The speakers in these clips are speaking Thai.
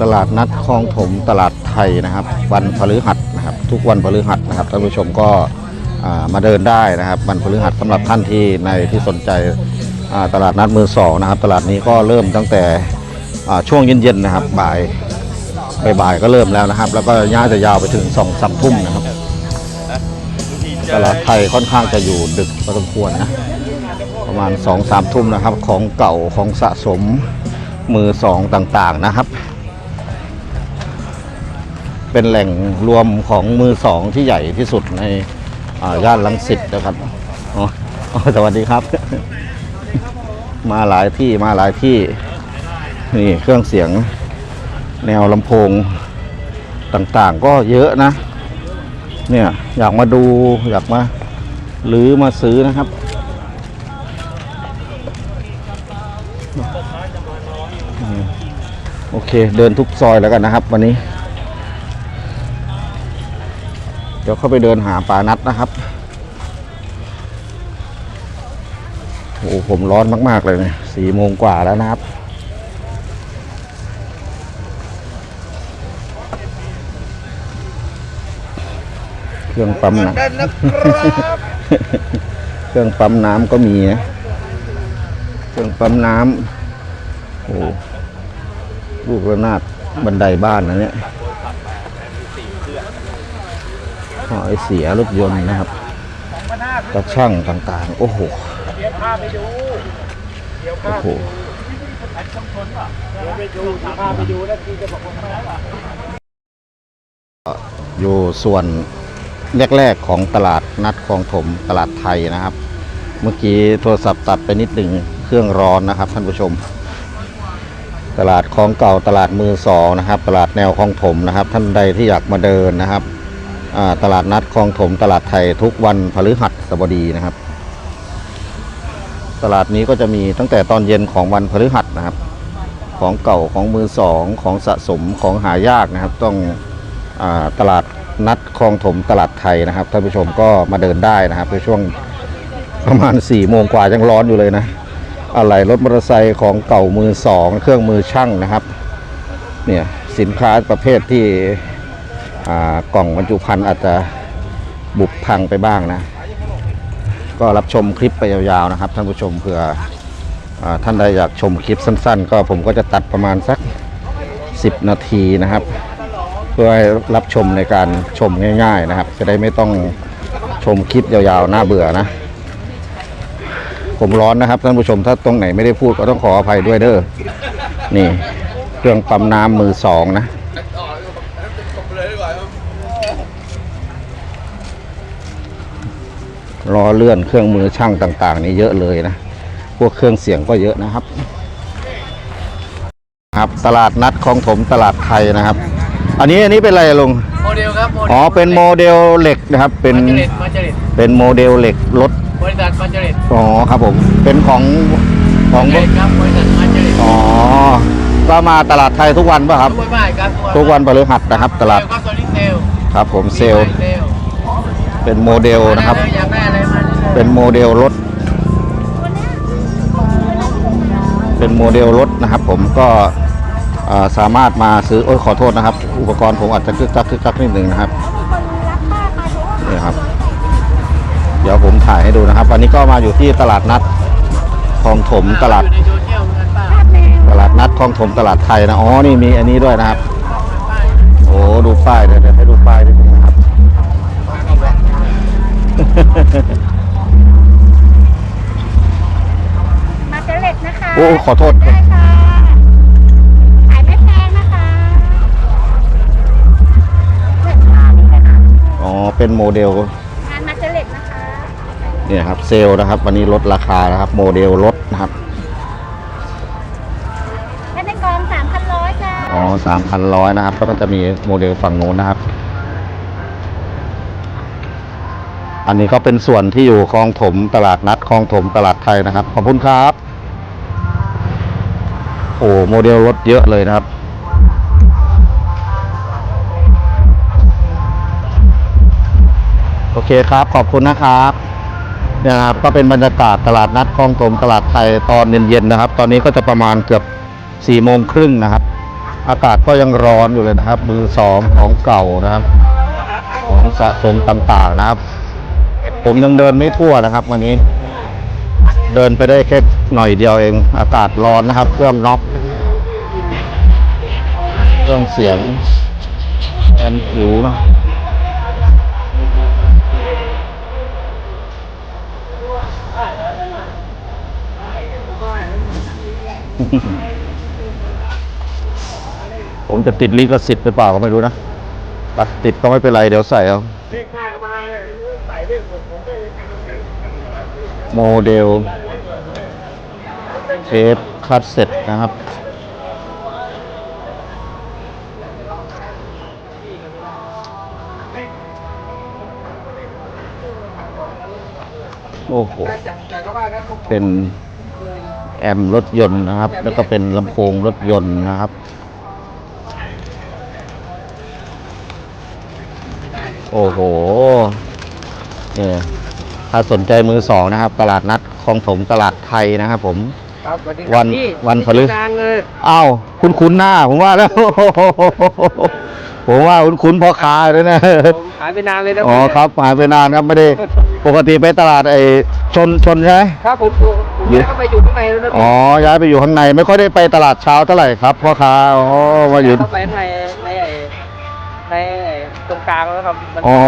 ตลาดนัดคลองถมตลาดไทยนะครับ วันพฤหัสนะครับ ทุกวันพฤหัสนะครับท่านผู้ชมก็มาเดินได้นะครับวันพฤหัสสำหรับท่านที่ในที่สนใจตลาดนัดมือสองนะครับ ตลาดนี้ก็เริ่มตั้งแต่ช่วงเย็นๆนะครับบ่ายบ่ายก็เริ่มแล้วนะครับ แล้วก็ย่าจะยาวไปถึงสองสามทุ่มนะครับ ตลาดไทยค่อนข้างจะอยู่ดึกพอสมควรนะประมาณ2องสามทุ่มนะครับ ของเก่าของสะสม มือสองต่างๆนะครับ เป็นแหล่งรวมของมือสองที่ใหญ่ที่สุดในย่านลังสิตนะครับอ๋อสวัสดีครับ มาหลายที่มาหลายที่ นี่เครื่องเสียงแนวลำโพงต่างๆ ก็เยอะนะ เนี่ยอยากมาดูอยากมาหรือมาซื้อนะครับ โอเค เดินทุกซอยแล้วกันนะครับ วันนี้ เดี๋ยวเข้าไปเดินหาปลานัดนะครับโอ้ผมร้อนมาก ๆ เลยเนี่ยสี่โมงกว่าแล้วนะครับ เครื่องปั๊มน้ำเครื่องปั๊มน้ำก็มีนะ เครื่องปั๊มน้ำโอ้ลูกระนาดบันไดบ้านนะเนี่ยท่อไอเสียรถยนต์นะครับตะช่างต่างๆ โอ้โหโอ้โหอยู่ส่วนแรกๆของตลาดนัดคลองถมตลาดไทยนะครับ เมื่อกี้โทรศัพท์ตัดไปนิดหนึ่ง เครื่องร้อนนะครับท่านผู้ชม ตลาดคลองเก่าตลาดมือสองนะครับ ตลาดแนวคลองถมนะครับ ท่านใดที่อยากมาเดินนะครับตลาดนัดคลองถม ตลาดไทยทุกวันพฤหัสบดีนะครับ ตลาดนี้ก็จะมีตั้งแต่ตอนเย็นของวันพฤหัสนะครับ ของเก่าของมือสองของสะสมของหายากนะครับ ต้องอตลาดนัดคลองถมตลาดไทยนะครับท่านผู้ชมก็มาเดินได้นะครับในช่วงประมาณ4ี่โมงกว่ายังร้อนอยู่เลยนะ อะไรรถมอเตอร์ไซค์ของเก่ามือสองเครื่องมือช่างนะครับเนี่ยสินค้าประเภทที่กล่องบรรจุภัณฑ์อาจจะบุบพังไปบ้างนะ ก็รับชมคลิปไปยาวๆนะครับท่านผู้ชมเผื่ออท่านใดอยากชมคลิปสั้น ๆ ก็ผมก็จะตัดประมาณสัก 10 นาทีนะครับ เพื่อให้รับชมในการชมง่าย ๆนะครับ จะได้ไม่ต้องชมคลิปยาวๆน่าเบื่อนะ ผมร้อนนะครับท่านผู้ชมถ้าตรงไหนไม่ได้พูดก็ต้องขออภัยด้วยเด้อนี่ เครื่องปั๊มน้ำมือสองนะล้อเลื่อนเครื่องมือช่างต่าง ๆ นี่เยอะเลยนะ พวกเครื่องเสียงก็เยอะนะครับ ครับตลาดนัดคลองถมตลาดไทยนะครับ อันนี้อันนี้เป็นอะไรอะลุงโมเดลครับโมเดลอ๋อเป็นโมเดลเหล็กนะครับ เป็นมาเจริตมาเจริตเป็นโมเดลเหล็กรถ บริษัทมาเจริตอ๋อครับผม เป็นของของมาเจริตครับบริษัทมาเจริตอ๋อก็มาตลาดไทยทุกวันป่ะครับ ทุกวันบ่ายครับทุกวันพฤหัสนะครับ ตลาดเซลครับโซลิเซลครับผมเซลล์เซลล์เป็นโมเดลนะครับอยากได้อะไรมาเลยเป็นโมเดลรถ เป็นโมเดลรถนะครับ ผมก็อ่าสามารถมาซื้อโอ้ยขอโทษนะครับ อุปกรณ์ผมอาจจะคึกคักคึกคักนิดหนึ่งนะครับนี่ครับเดี๋ยวผมถ่ายให้ดูนะครับ วันนี้ก็มาอยู่ที่ตลาดนัดคลองถมตลาดอยู่ในโซเชียลเหมือนกันเปล่าตลาดนัดคลองถมตลาดไทยนะอ๋อนี่มีอันนี้ด้วยนะครับ โอ้ดูป้ายเดี๋ยวเดี๋ยวให้ดูป้ายนิดนึงนะครับ มาเจเล็ตนะคะโอ้ขอโทษ ได้ค่ะขายไม่แพงนะคะเล็ตค่ะนี่เลยค่ะ อ๋อเป็นโมเดล เนี่ยครับเซลล์นะครับ วันนี้ลดราคานะครับ โมเดลลดนะครับแค่ในกองสามพันร้อยจ้าอ๋อสามพันร้อยนะครับแล้วก็จะมีโมเดลฝั่งโน้นนะครับ อันนี้ก็เป็นส่วนที่อยู่คลองถมตลาดนัดคลองถมตลาดไทยนะครับ ขอบคุณครับโอ้โมเดลรถเยอะเลยนะครับโอเคครับ ขอบคุณนะครับเนี่ยนะครับก็เป็นบรรยากาศตลาดนัดคลองถมตลาดไทยตอนเย็นๆนะครับ ตอนนี้ก็จะประมาณเกือบสี่โมงครึ่งนะครับ อากาศก็ยังร้อนอยู่เลยนะครับ มือสองของเก่านะครับ ของสะสมต่างๆนะครับ ผมยังเดินไม่ทั่วนะครับ วันนี้ เดินไปได้แค่หน่อยเดียวเอง อากาศร้อนนะครับเครื่องน็อกเครื่องเสียงแอนผิวนะ ผมจะติดลิขสิทธิ์หรือเปล่าก็ไม่รู้นะตัดติดก็ไม่เป็นไร เดี๋ยวใส่เอาโมเดลเทปคัดเสร็จนะครับ โอ้โหเป็น แอมป์รถยนต์นะครับ แล้วก็เป็นลำโพงรถยนต์นะครับ โอ้โหเนี่ยถ้าสนใจมือสองนะครับ ตลาดนัดคลองถมตลาดไทยนะครับผม ครับสวัสดีควัรันบพี่วันพฤนางเลยอ้าวคุณคุ้นๆหน้า ผมว่าแล้ว ผมว่าคุณคุ้นๆพ่อค้าเลยนะ ผมหายไปนานเลยนะอ๋อครับหายไปนานครับไม่ได้ ปกติไปตลาดไอ้ชนชนใช่ไหม ครับผมผมผมย้ายเข้าไปอยู่ข้างในแล้วนะอ๋อ ย้ายไปอยู่ข้างในไม่ค่อยได้ไปตลาดเช้าเท่าไหร่ครับพ่อค้า อ๋อ มาอยู่ เข้าไปในในไอ้ในไอ้ตรงกลางแล้วครับมันอ๋อ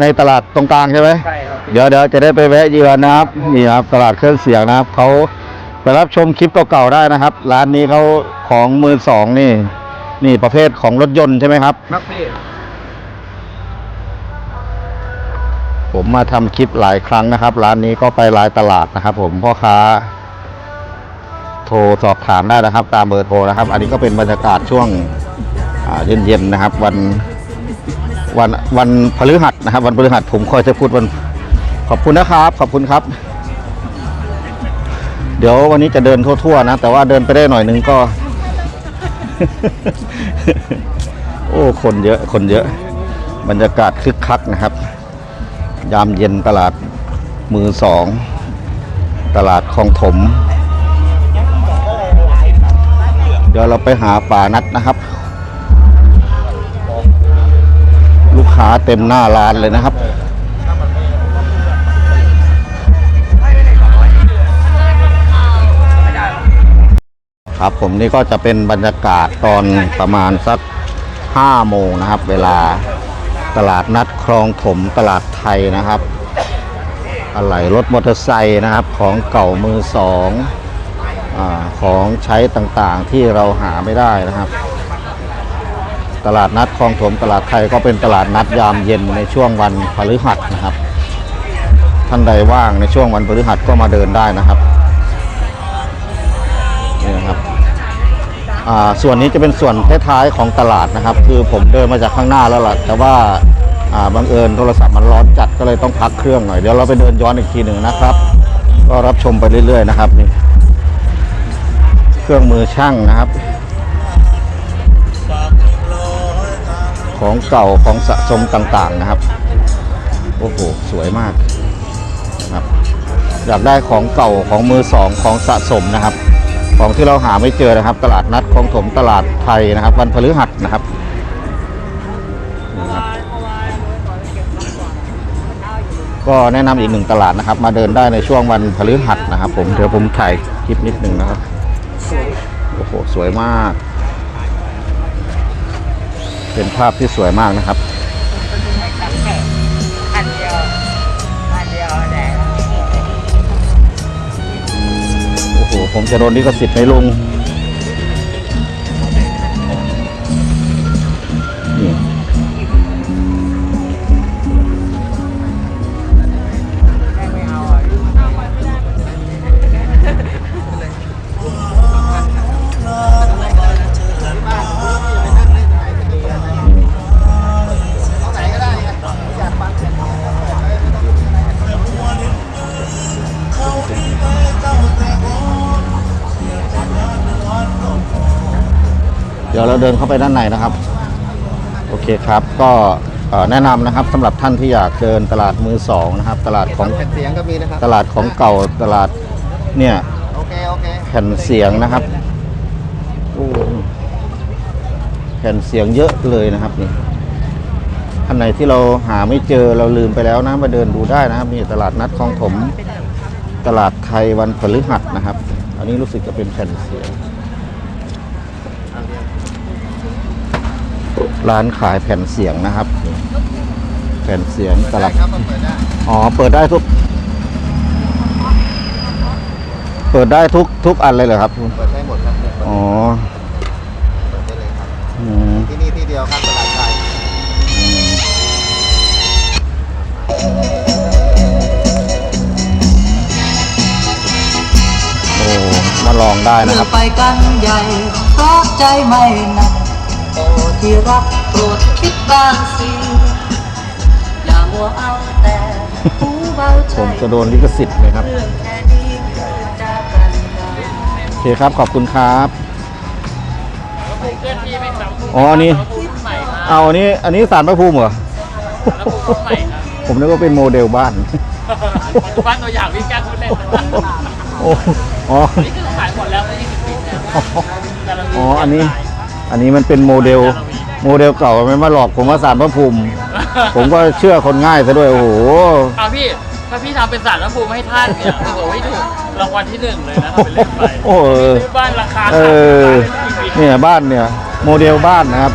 ในตลาดตรงกลางใช่ไหม ใช่ครับเดี๋ยวเดี๋ยวจะได้ไปแวะเยือนนะครับ นี่ครับตลาดเครื่องเสียงนะครับเขาไปรับชมคลิปเก่าๆได้นะครับ ร้านนี้เขาของมือสองนี่ นี่ประเภทของรถยนต์ใช่ไหมครับ ครับพี่ ผมมาทำคลิปหลายครั้งนะครับ ร้านนี้ก็ไปหลายตลาดนะครับ ผมพ่อค้า โทรสอบถามได้นะครับ ตามเบอร์โทรนะครับ อันนี้ก็เป็นบรรยากาศช่วงเย็นๆนะครับ วันวันวันพฤหัสนะครับ วันพฤหัสผมคอยจะพูดวันขอบคุณนะครับ ขอบคุณครับ เดี๋ยววันนี้จะเดินทั่วๆนะ แต่ว่าเดินไปได้หน่อยนึงก็ โอ้ คนเยอะ คนเยอะ บรรยากาศคึกคักนะครับ ยามเย็นตลาดมือสอง ตลาดคลองถม เดี๋ยวเราไปหาป่านัดนะครับ ลูกค้าเต็มหน้าร้านเลยนะครับครับผมนี่ก็จะเป็นบรรยากาศตอนประมาณสัก5โมงนะครับ เวลา ตลาดนัดคลองถมตลาดไทยนะครับ อะไหล่รถมอเตอร์ไซค์นะครับ ของเก่ามือสองอของใช้ต่างๆที่เราหาไม่ได้นะครับ ตลาดนัดคลองถมตลาดไทยก็เป็นตลาดนัดยามเย็นในช่วงวันพฤหัสนะครับ ท่านใดว่างในช่วงวันพฤหัสก็มาเดินได้นะครับ ส่วนนี้จะเป็นส่วนท้ายๆของตลาดนะครับ คือผมเดินมาจากข้างหน้าแล้วล่ะแต่ว่าอ่าบังเอิญโทรศัพท์มันร้อนจัดก็เลยต้องพักเครื่องหน่อยเดี๋ยวเราไปเดินย้อนอีกทีหนึ่งนะครับ ก็รับชมไปเรื่อย ๆ นะครับนี่เครื่องมือช่างนะครับ ของเก่าของสะสมต่างๆนะครับโอ้โหสวยมากนะครับอยากได้ของเก่าของมือสองของสะสมนะครับ ของที่เราหาไม่เจอนะครับ ตลาดนัดคลองถมตลาดไทยนะครับ วันพฤหัสนะครับก็แนะนำอีกหนึ่งตลาดนะครับ มาเดินได้ในช่วงวันพฤหัสนะครับ ผมเดี๋ยวผมถ่ายคลิปนิดหนึ่งนะครับโอ้โหสวยมาก เป็นภาพที่สวยมากนะครับ ผมจะโดนลิขสิทธิ์ไหมลุง เดี๋ยวเราเดินเข้าไปด้านในนะครับ โอเคครับ ก็เอ่อแนะนำนะครับสำหรับท่านที่อยากเดินตลาดมือสองนะครับ ตลาดของแผ่นเสียงก็มีนะครับตลาดของเก่าตลาดเนี่ยโอเคโอเคแผ่นเสียงนะครับโอ้ผ่นเสียงเยอะเลยนะครับนี่อันไหนที่เราหาไม่เจอเราลืมไปแล้วนะมาเดินดูได้นะครับนี่ตลาดนัดคลองถม ตลาดไทยวันพฤหัสนะครับ อันนี้รู้สึกจะเป็นแผ่นเสียง ร้านขายแผ่นเสียงนะครับนี่แผ่นเสียงตลาดอ๋อเปิดได้ทุก เปิดได้ทุกทุกอันเลยเหรอครับเปิดได้หมดครับเปิดอ๋อได้เลยครับอืมที่นี่ที่เดียวครับตลาดไทยโอ้มาลองได้นะเมื่คอรับไปกันใหญ่เพราะใจไม่หนัก โอ้ที่รักโปรดคิดบ้างสิอย่ามัวเอาแต่หูเบาใจผมจะโดนลิขสิทธิ์ไหมครับเรื่องแค่นี้เกิดจากกันได้โอเคครับขอบคุณครับอ๋ออันนี้เอาอันนี้อันนี้สารพระภูมิเหรอผมนึกว่าเป็นโมเดลบ้านบ้านตัวอย่างพี่แก้วพูดเล่นโอ้อ๋อนี่คือขายหมดแล้วไม่ยี่สิบปีแล้วอ๋ออันนี้ อันนี้มันเป็นโมเดลโมเดลเก่าไม่มาหลอกผมว่าสารพระภูมิ ผมก็เชื่อคนง่ายซะด้วยโอ้โหเอาพี่ถ้าพี่ทำเป็นสารพระภูมิให้ท่านเนี่ยโอ้โหไม่ถูกรางวัลที่หนึ่งเลยนะทำเป็นเล่นไปโอ้โหซื้อบ้านราคาเอสามอล้านเลยเนี่ยบ้านเนี่ยโมเดลบ้านนะครับ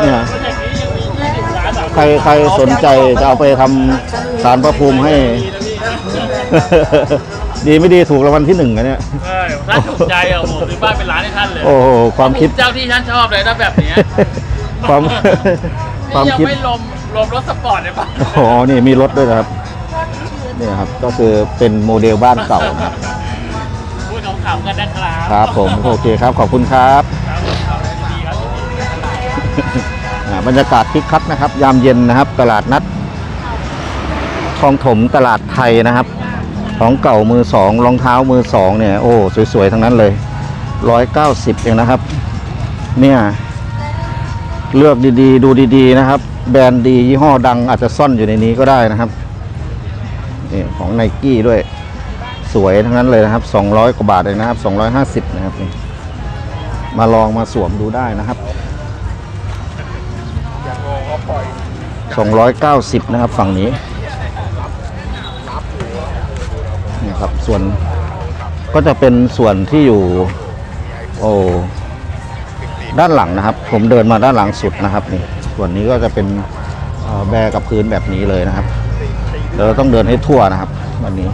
เนี่ยอย่างนี้ยังมียี่สิบล้านอะใครใครสนใจจะเอาไปทำสารพระภูมิให้ ดีไม่ดีถูกรางวัลที่หนึ่งอะเนี่ย เออถ้าถูกใจอะผมซื้อบ้านเป็นล้านให้ท่านเลยโอ้โหความคิด เจ้าที่ท่านชอบเลยถ้าแบบเนี้ยความความนี่ยังคิด ไม่รวมรวมรถสปอร์ตเลยปะอ๋อนี่มีรถด้วยนะครับเนี่ยครับก็คือเป็นโมเดลบ้านเก่านะครับพูดขำๆกันนะครับครับผมโอเคครับขอบคุณครับอ่าบรรยากาศคึกคักนะครับ ยามเย็นนะครับ ตลาดนัดคลองถมตลาดไทยนะครับ ของเก่ามือสองรองเท้ามือสองเนี่ยโอ้สวยๆทั้งนั้นเลยร้อยเก้าสิบเองนะครับ เนี่ยเลือกดีๆ ดูดีๆนะครับ แบรนด์ดียี่ห้อดังอาจจะซ่อนอยู่ในนี้ก็ได้นะครับนี่ของไนกี้ด้วยสวยทั้งนั้นเลยนะครับ 200 กว่าบาทเองนะครับ 250 นะครับนี่มาลองมาสวมดูได้นะครับ 290 นะครับฝั่งนี้ นี่ ครับ ส่วนก็จะเป็นส่วนที่อยู่ โอ้ด้านหลังนะครับ ผมเดินมาด้านหลังสุดนะครับนี่ส่วนนี้ก็จะเป็นแบกับพื้นแบบนี้เลยนะครับเดี๋ยวเราต้องเดินให้ทั่วนะครับ วันนี้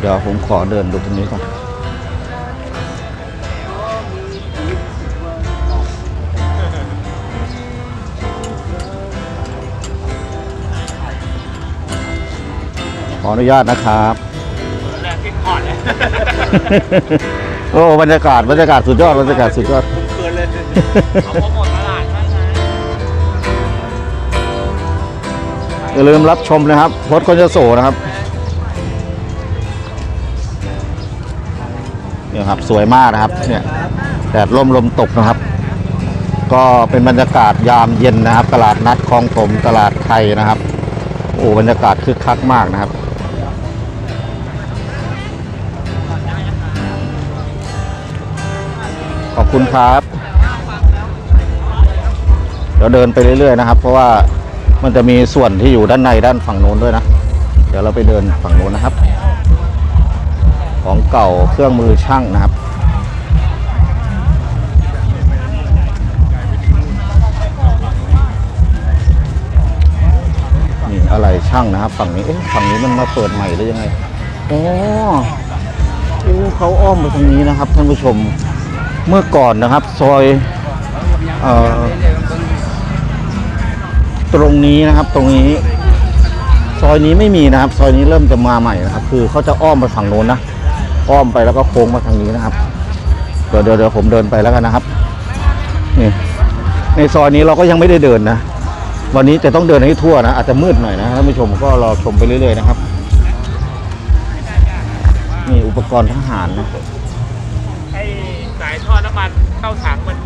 เดี๋ยวผมขอเดินดูตรงนี้ก่อน ออนุญาตนะครับ แรงพิกอ่อนเลยโอ้บรรยากาศบรรยากาศสุดยอดบรรยากาศสุดยอด เกินเลยเอาโปรโมทตลาดให้นะอย่าลืมรับชมนะครับพดคนจะโสนะครับเนี่ยครับสวยมากนะครับเนี่ยแดดร่มลมตกนะครับ ก็เป็นบรรยากาศยามเย็นนะครับ ตลาดนัดคลองถมตลาดไทยนะครับ โอ้บรรยากาศคึกคักมากนะครับ ขอบคุณครับ เดี๋ยวเดินไปเรื่อยๆนะครับ เพราะว่ามันจะมีส่วนที่อยู่ด้านในด้านฝั่งโน้นด้วยนะ เดี๋ยวเราไปเดินฝั่งโน้นนะครับ ของเก่าเครื่องมือช่างนะครับนี่อะไรช่างนะครับ ฝั่งนี้เอ๊ะฝั่งนี้มันมาเปิดใหม่หรือยังไงอ๋อเขาอ้อมไปทางนี้นะครับท่านผู้ชม เมื่อก่อนนะครับซอยออตรงนี้นะครับตรงนี้ ซอยนี้ไม่มีนะครับ ซอยนี้เริ่มจะมาใหม่นะครับ คือเขาจะอ้อมไปฝั่งโน้นนะอ้อมไปแล้วก็โค้งมาทางนี้นะครับเดี๋ยวเดี๋ยวผมเดินไปแล้วกันนะครับนี่ในซอยนี้เราก็ยังไม่ได้เดินนะวันนี้จะต้องเดินให้ทั่วนะอาจจะมืดหน่อยนะท่านผู้ชมก็รอชมไปเรื่อยๆนะครับ นี่อุปกรณ์ทหารนะายท่อน้ำมันเข้าถังมัน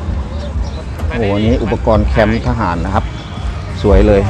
โอ้โหนี้อุปกรณ์แคมป์ทหารนะครับ สวยเลย